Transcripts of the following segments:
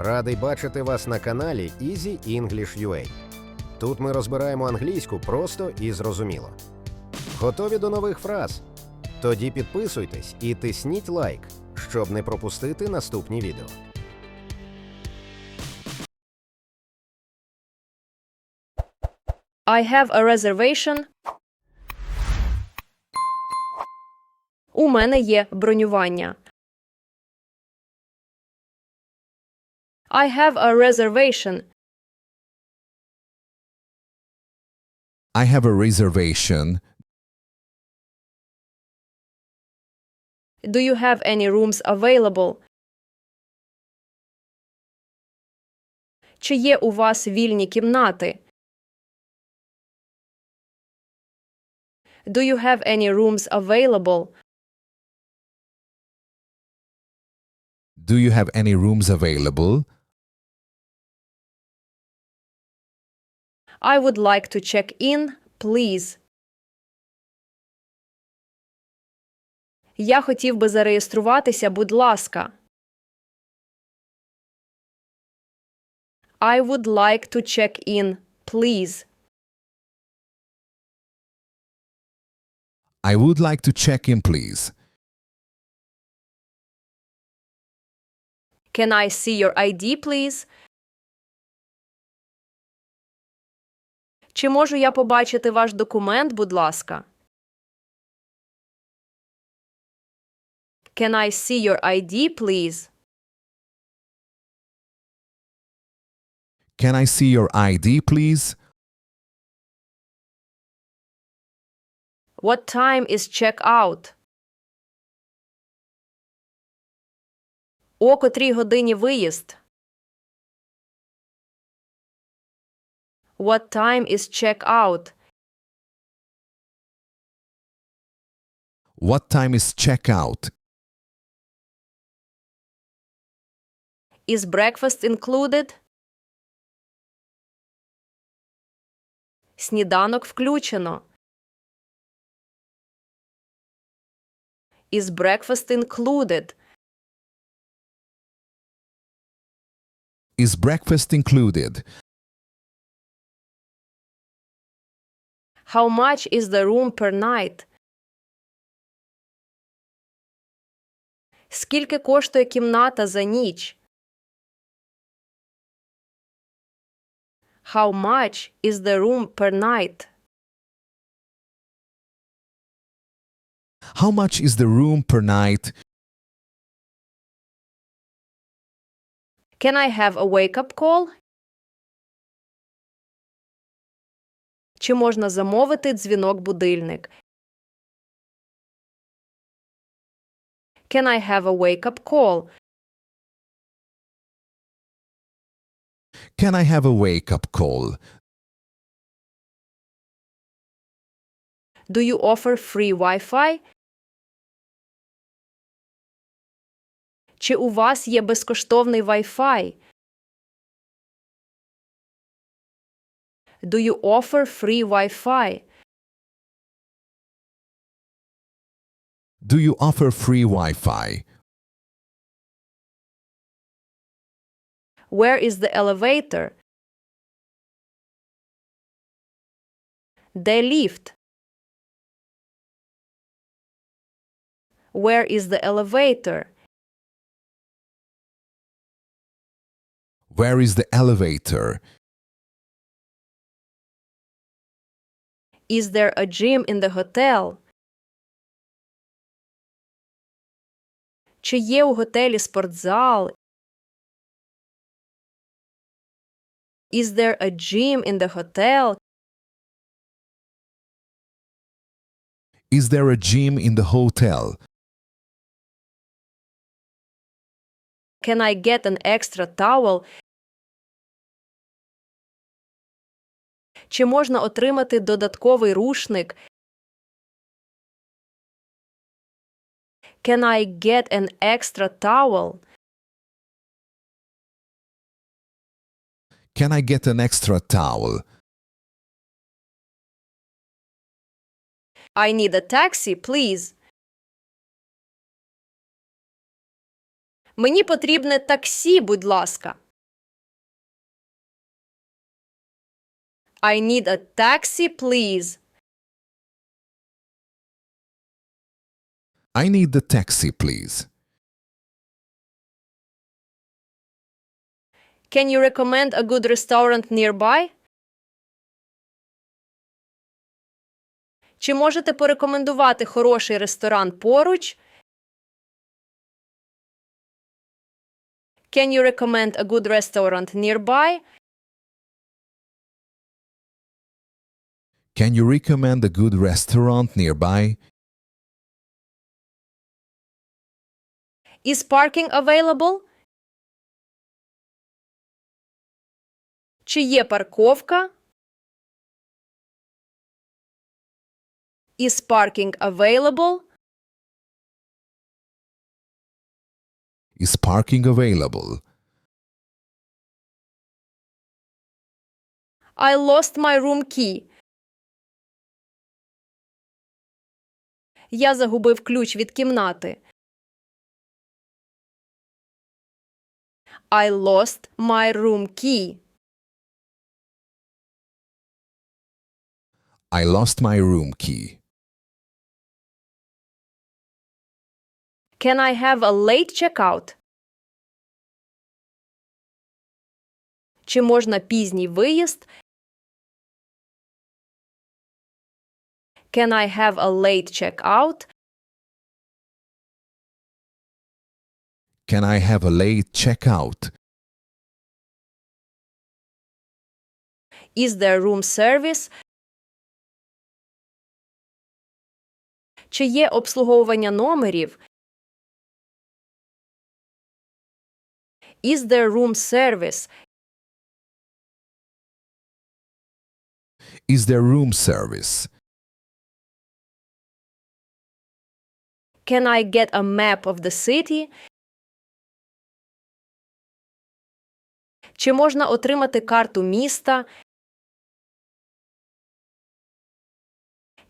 Радий бачити вас на каналі Easy English UA. Тут ми розбираємо англійську просто і зрозуміло. Готові до нових фраз? Тоді підписуйтесь і тисніть лайк, щоб не пропустити наступні відео. I have a reservation. У мене є бронювання. I have a reservation. I have a reservation. Do you have any rooms available? Чи є у вас вільні кімнати? Do you have any rooms available? Do you have any rooms available? I would like to check in, please. Я хотів би зареєструватися, будь ласка. I would like to check in, please. I would like to check in, please. Can I see your ID, please? Чи можу я побачити ваш документ, будь ласка? Can I see your ID, please? Can I see your ID, please? What time is check out? О котрій годині виїзд? What time is check out? What time is checkout? Is breakfast included? Сніданок включено. Is breakfast included? Is breakfast included? How much is the room per night? Скільки коштує кімната за ніч? How much is the room per night? How much is the room per night? Can I have a wake-up call? Чи можна замовити дзвінок-будильник? Can I have a wake-up call? Can I have a wake up call? Do you offer free Wi-Fi? Чи у вас є безкоштовний Wi-Fi? Do you offer free Wi-Fi? Do you offer free Wi-Fi? Where is the elevator? The lift. Where is the elevator? Where is the elevator? Is there a gym in the hotel? Чи є у готелі спортзал? Is there a gym in the hotel? Is there a gym in the hotel? Can I get an extra towel? Чи можна отримати додатковий рушник? Can I get an extra towel? Can I get an extra towel? I need a taxi, please. Мені потрібне таксі, будь ласка. I need a taxi, please. I need the taxi, please. Can you recommend a good restaurant nearby? Чи можете порекомендувати хороший ресторан поруч? Can you recommend a good restaurant nearby? Can you recommend a good restaurant nearby? Is parking available? Чи є парковка? Is parking available? Is parking available? I lost my room key. Я загубив ключ від кімнати. I lost my room key. I lost my room key. Can I have a late checkout? Чи можна пізній виїзд? Can I have a late checkout? Can I have a late checkout? Is there room service? Чи є обслуговування номерів? Is there room service? Is there room service? Can I get a map of the city? Чи можна отримати карту міста?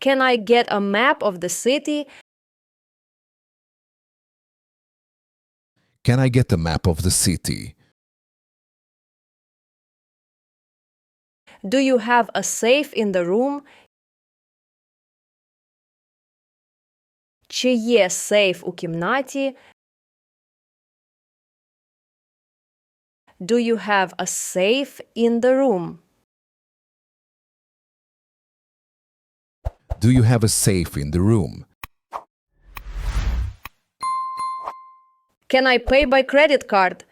Can I get a map of the city? Can I get a map of the city? Do you have a safe in the room? Чи є сейф у кімнаті? Do you have a safe in the room? Do you have a safe in the room? Can I pay by credit card?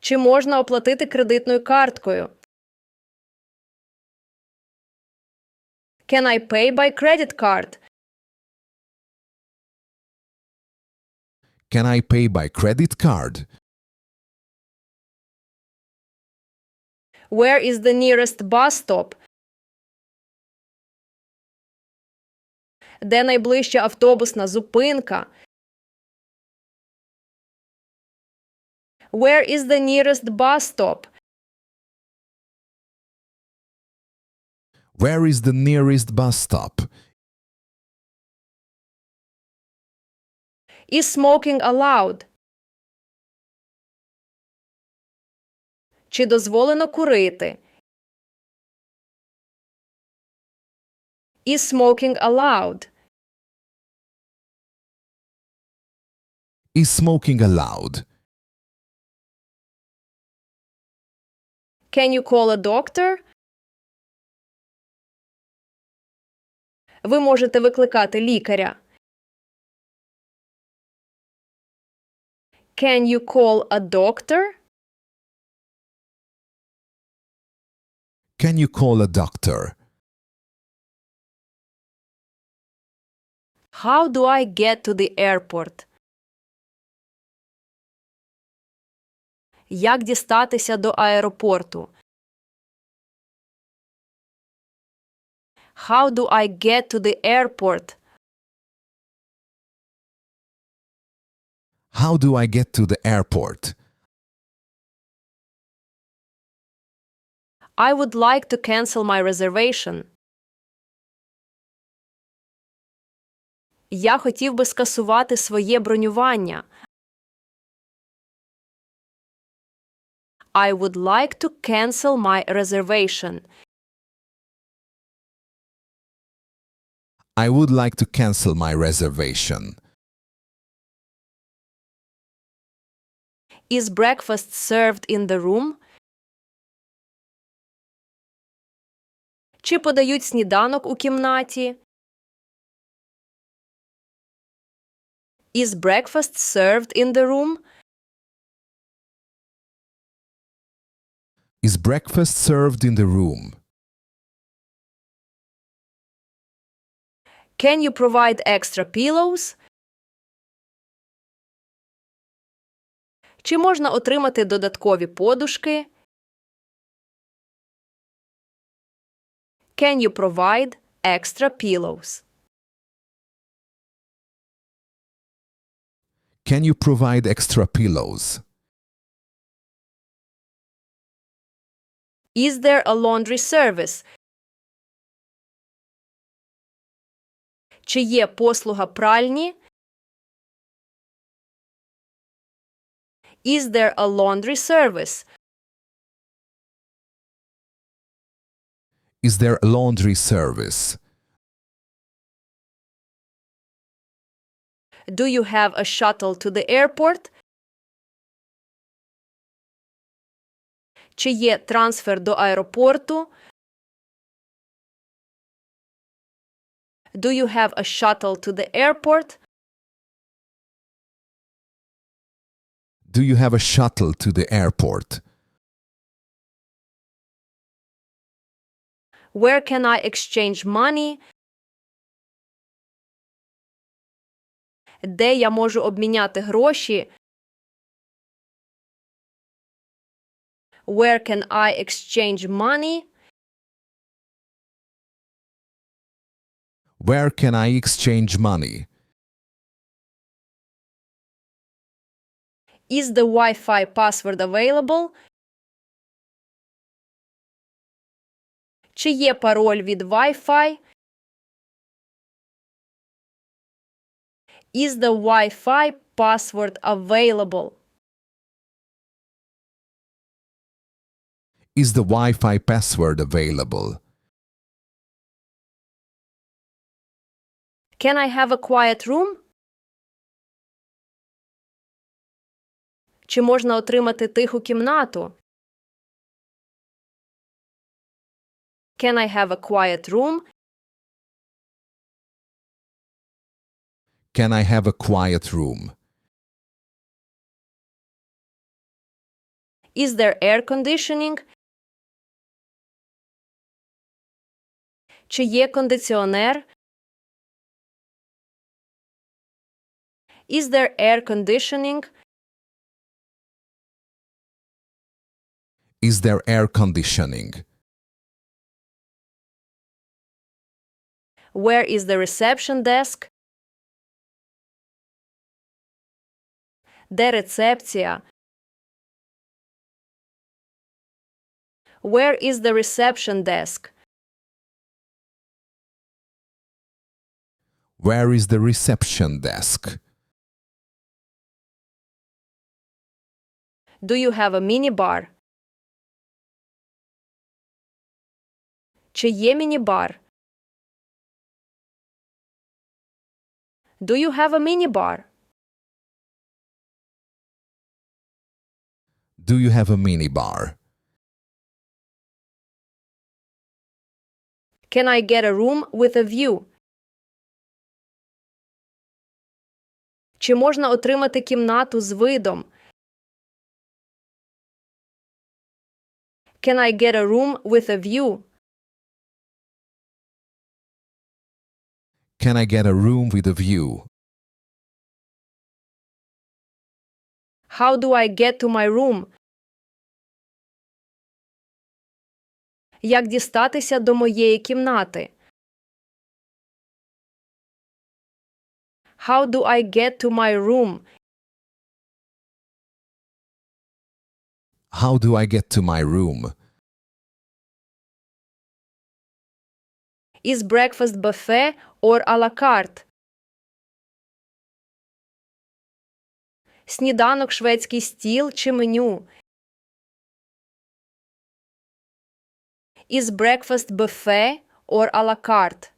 Чи можна оплатити кредитною карткою? Can I pay by credit card? Can I pay by credit card? Where is the nearest bus stop? Де найближча автобусна зупинка? Where is the nearest bus stop? Where is the nearest bus stop? Is smoking allowed? Чи дозволено курити? Is smoking allowed? Is smoking allowed? Can you call a doctor? Ви можете викликати лікаря. Can you call a doctor? Can you call a doctor? How do I get to the airport? Як дістатися до аеропорту? How do I get to the airport? How do I get to the airport? I would like to cancel my reservation. Я хотів би скасувати своє бронювання. I would like to cancel my reservation. I would like to cancel my reservation. Is breakfast served in the room? Чи подають сніданок у кімнаті? Is breakfast served in the room? Is breakfast served in the room? Can you provide extra pillows? Чи можна отримати додаткові подушки? Can you provide extra pillows? Can you provide extra pillows? Is there a laundry service? Чи є послуга пральні? Is there a laundry service? Is there a laundry service? Do you have a shuttle to the airport? Чи є трансфер до аеропорту? Do you have a shuttle to the airport? Do you have a shuttle to the airport? Where can I exchange money? Де я можу обміняти гроші? Where can I exchange money? Where can I exchange money? Is the Wi-Fi password available? Чи є пароль від Wi-Fi? Is the Wi-Fi password available? Is the Wi Fi password available? Can I have a quiet room? Чи можна отримати тиху кімнату? Can I have a quiet room? Can I have a quiet room? Is there air conditioning? Чи є кондиціонер? Is there air conditioning? Is there air conditioning? Where is the reception desk? Де рецепція? Where is the reception desk? Where is the reception desk? Do you have a minibar? Чи є міні-бар? Do you have a minibar? Do you have a minibar? Can I get a room with a view? Чи можна отримати кімнату з видом? Can I get a room with a view? Can I get a room with a view? How do I get to my room? Як дістатися до моєї кімнати? How do I get to my room? How do I get to my room? Is breakfast buffet or a la carte? Сніданок шведський стіл чи меню? Is breakfast buffet or a la carte?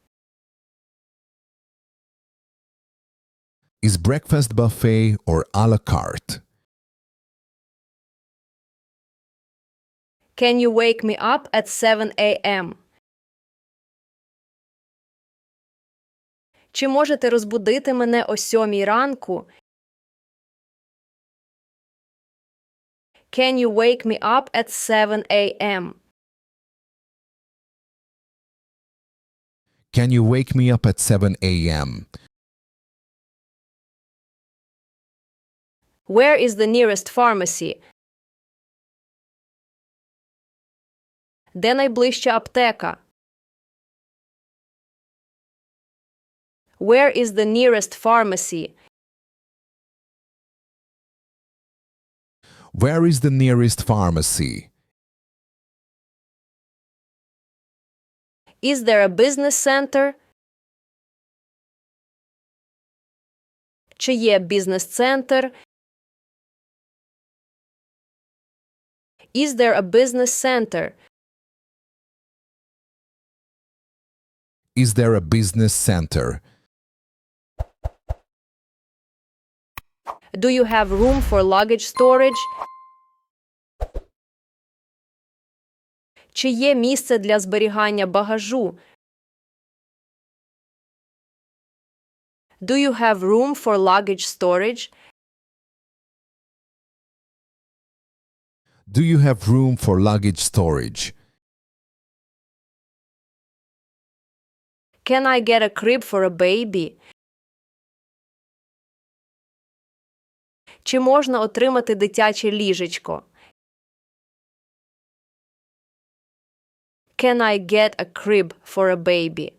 Is breakfast buffet or a la carte? Can you wake me up at 7 a.m.? Чи можете розбудити мене о 7 ранку? Can you wake me up at 7 a.m.? Can you wake me up at 7 a.m.? Where is the nearest pharmacy? Де найближча аптека? Where is the nearest pharmacy? Where is the nearest pharmacy? Is there a business center? Чи є бізнес-центр? Is there a business center? Is there a business center? Do you have room for luggage storage? Чи є місце для зберігання багажу? Do you have room for luggage storage? Do you have room for luggage storage? Can I get a crib for a baby? Чи можна отримати дитяче ліжечко? Can I get a crib for a baby?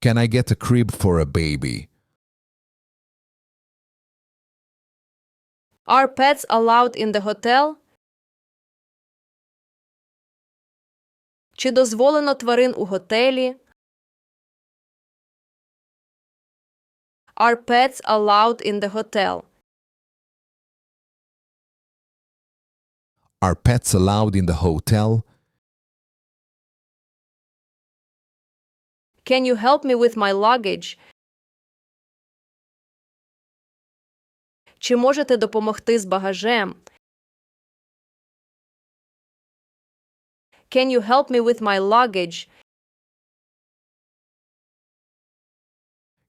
Can I get a crib for a baby? Are pets allowed in the hotel? Чи дозволено тварин у готелі? Are pets allowed in the hotel? Are pets allowed in the hotel? Can you help me with my luggage? Чи можете допомогти з багажем? Can you help me with my luggage?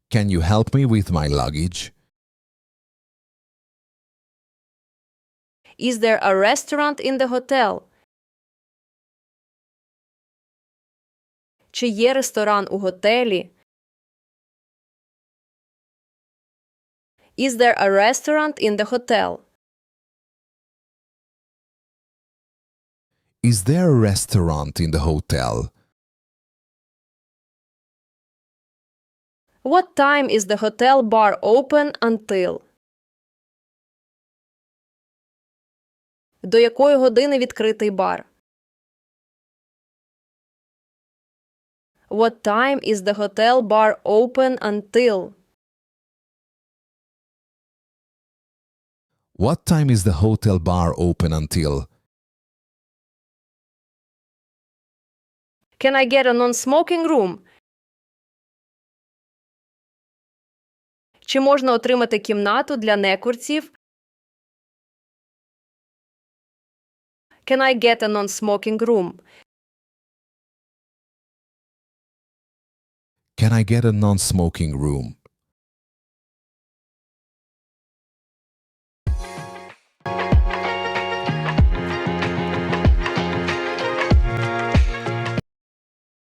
Can you help me with my luggage? Is there a restaurant in the hotel? Чи є ресторан у готелі? Is there a restaurant in the hotel? Is there a restaurant in the hotel? What time is the hotel bar open until? До якої години відкритий бар? What time is the hotel bar open until? What time is the hotel bar open until? Can I get a non-smoking room? Чи можна отримати кімнату для некурців? Can I get a non-smoking room? Can I get a non smoking room?